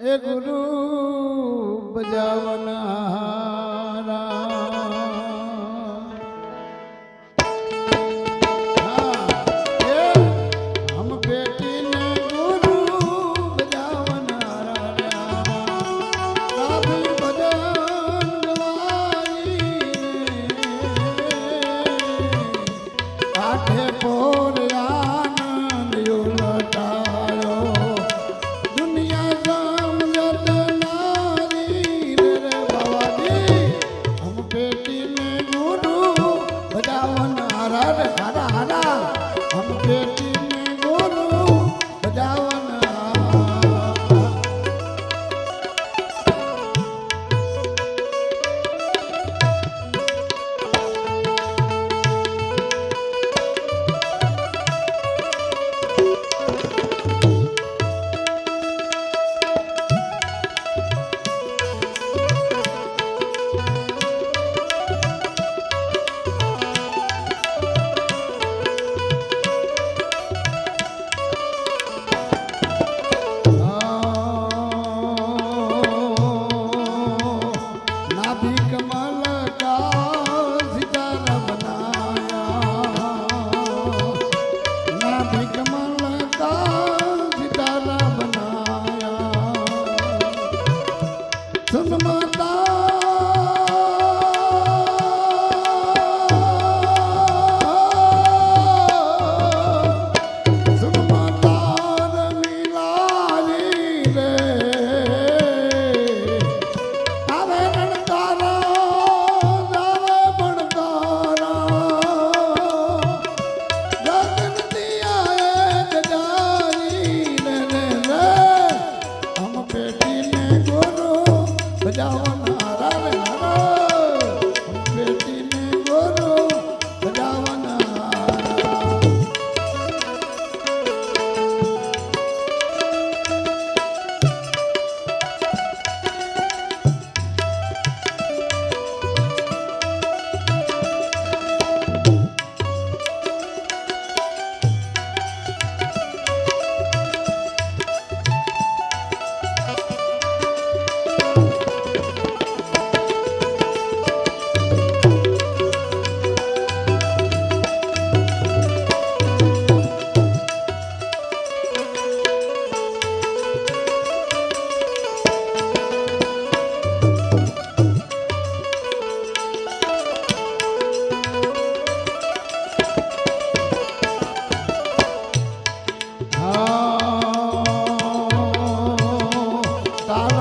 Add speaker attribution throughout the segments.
Speaker 1: એ ગુરુ બજાવનારા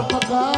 Speaker 1: Papa.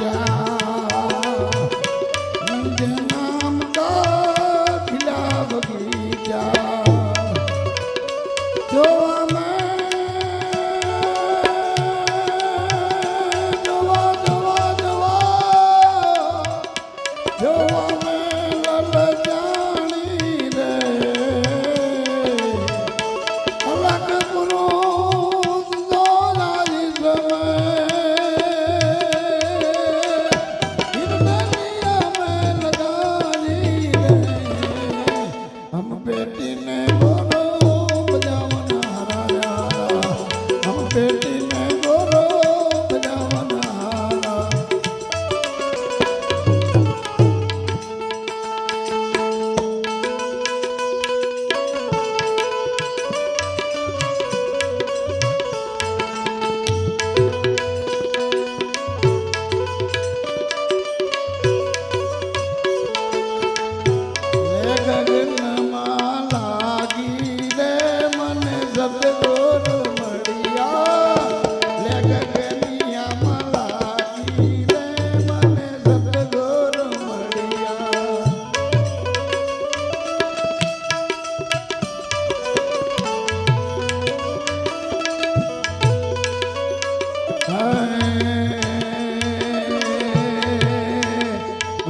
Speaker 1: yeah.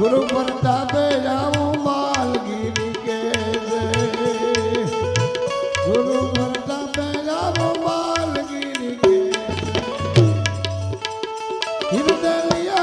Speaker 1: ગુરુ પ્રતાપ જાઉં માલગીરી કે ગુરુ પ્રતાપ જાઉં માલગીરી કે હિરદય